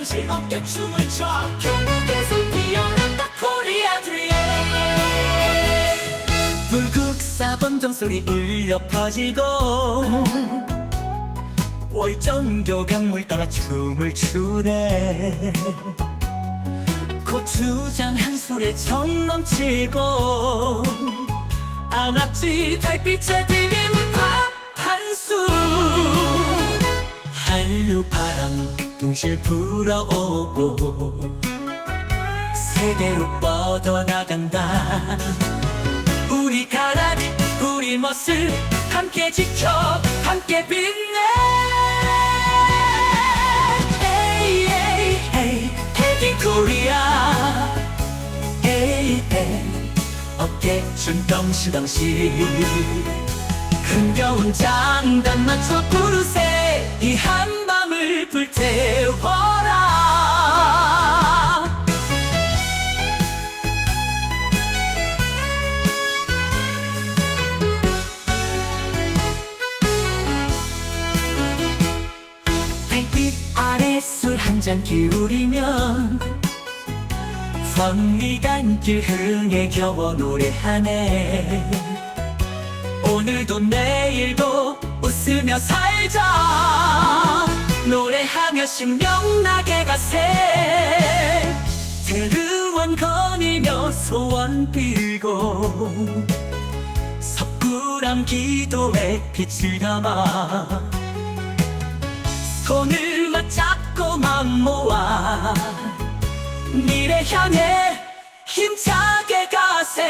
함께 춤을 춰. 경북에서 뛰어난다 코리아 드림 불국사 번정 소리 울려 퍼지고 월정교 강물 따라 춤을 추네. 고추장 한 술에 정 넘치고 안압지 달빛에 비린 둥실 불어오고 세계로 뻗어나간다. 우리 가라리 우리 멋을 함께 지켜 함께 빛내. 에이 에이 에이 헤딩 코리아. 에이 에이 어깨 춤덩시덩시 흥겨운 장단 맞춰 부르세. 이한 불태워라. 달빛 아래 술 한 잔 기울이면 성미간길 흥에 겨워 노래하네. 오늘도 내일도 웃으며 살자 노래하며 신명나게 가세. 대르원 거니며 소원 빌고 석굴암 기도에 빛을 담아 손을 맞잡고 맘 모아 미래 향해 힘차게 가세.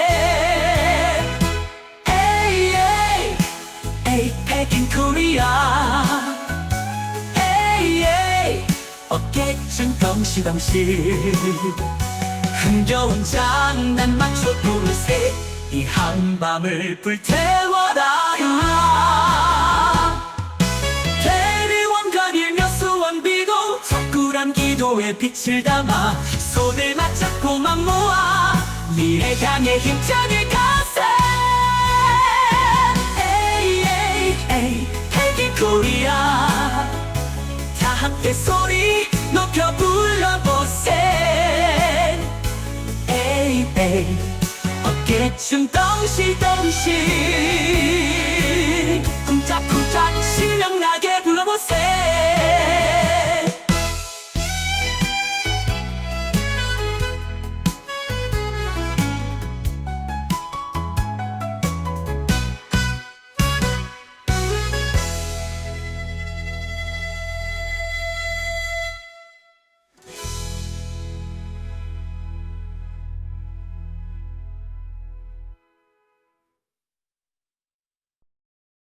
에이 에이 에이 백인 코리아 어깨춤 덩시덩시 흥겨운 장난 맞춰 부르세. 이 한밤을 불태워라 대리원 가리며 소원 비고 석굴암 기도에 빛을 담아 손을 맞잡고 맘 모아 미래 향해 힘차게 가세. 에이 에이 에이 백인 코리아. 다 함께 소리 높여 불러보세 에이 에이 어깨춤 덩시덩시